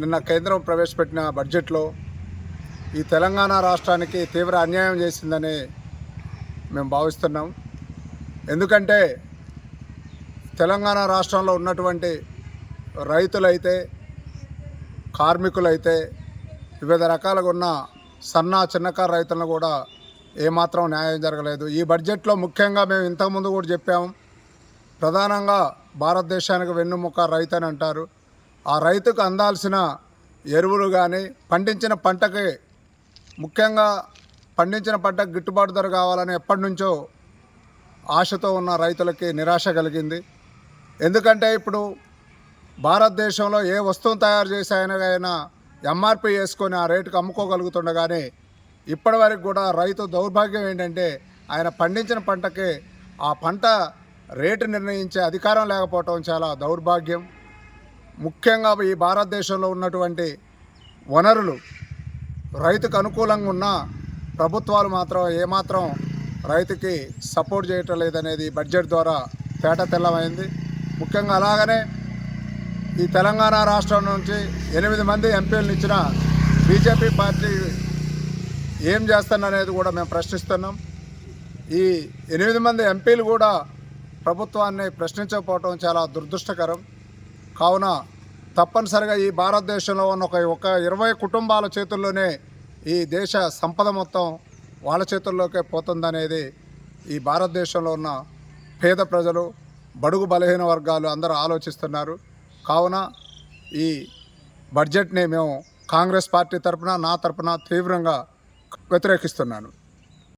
నిన్న కేంద్రం ప్రవేశపెట్టిన బడ్జెట్లో ఈ తెలంగాణ రాష్ట్రానికి తీవ్ర అన్యాయం చేసిందని మేము భావిస్తున్నాం. ఎందుకంటే తెలంగాణ రాష్ట్రంలో ఉన్నటువంటి రైతులైతే కార్మికులైతే వివిధ రకాలుగా ఉన్న సన్న చిన్నకారు రైతులను కూడా ఏమాత్రం న్యాయం జరగలేదు. ఈ బడ్జెట్లో ముఖ్యంగా మేము ఇంతకుముందు కూడా చెప్పాము ప్రధానంగా భారతదేశానికి వెన్నుముక రైతు అని అంటారు. ఆ రైతుకు అందాల్సిన ఎరువులు కానీ పండించిన పంటకి ముఖ్యంగా పండించిన పంటకు గిట్టుబాటు ధర కావాలని ఎప్పటి నుంచో ఆశతో ఉన్న రైతులకి నిరాశ కలిగింది. ఎందుకంటే ఇప్పుడు భారతదేశంలో ఏ వస్తువును తయారు చేసాయనైనా ఎంఆర్పి వేసుకొని ఆ రేటుకు అమ్ముకోగలుగుతుండగానే ఇప్పటి వరకు కూడా రైతు దౌర్భాగ్యం ఏంటంటే ఆయన పండించిన పంటకి ఆ పంట రేటు నిర్ణయించే అధికారం లేకపోవటం చాలా దౌర్భాగ్యం. ముఖ్యంగా ఈ భారతదేశంలో ఉన్నటువంటి వనరులు రైతుకు అనుకూలంగా ఉన్న ప్రభుత్వాలు మాత్రం ఏమాత్రం రైతుకి సపోర్ట్ చేయటం లేదనేది బడ్జెట్ ద్వారా తేట తెల్లమైంది. ముఖ్యంగా అలాగనే ఈ తెలంగాణ రాష్ట్రం నుంచి ఎనిమిది మంది ఎంపీలను ఇచ్చిన బీజేపీ పార్టీ ఏం చేస్తుందనేది కూడా మేము ప్రశ్నిస్తున్నాం. ఈ ఎనిమిది మంది ఎంపీలు కూడా ప్రభుత్వాన్ని ప్రశ్నించకపోవటం చాలా దురదృష్టకరం. కావున తప్పనిసరిగా ఈ భారతదేశంలో ఉన్న ఒక ఒక ఇరవై కుటుంబాల చేతుల్లోనే ఈ దేశ సంపద మొత్తం వాళ్ళ చేతుల్లోకే పోతుందనేది ఈ భారతదేశంలో ఉన్న పేద ప్రజలు బడుగు బలహీన వర్గాలు అందరూ ఆలోచిస్తున్నారు. కావున ఈ బడ్జెట్ని మేము కాంగ్రెస్ పార్టీ తరపున నా తరపున తీవ్రంగా వ్యతిరేకిస్తున్నాను.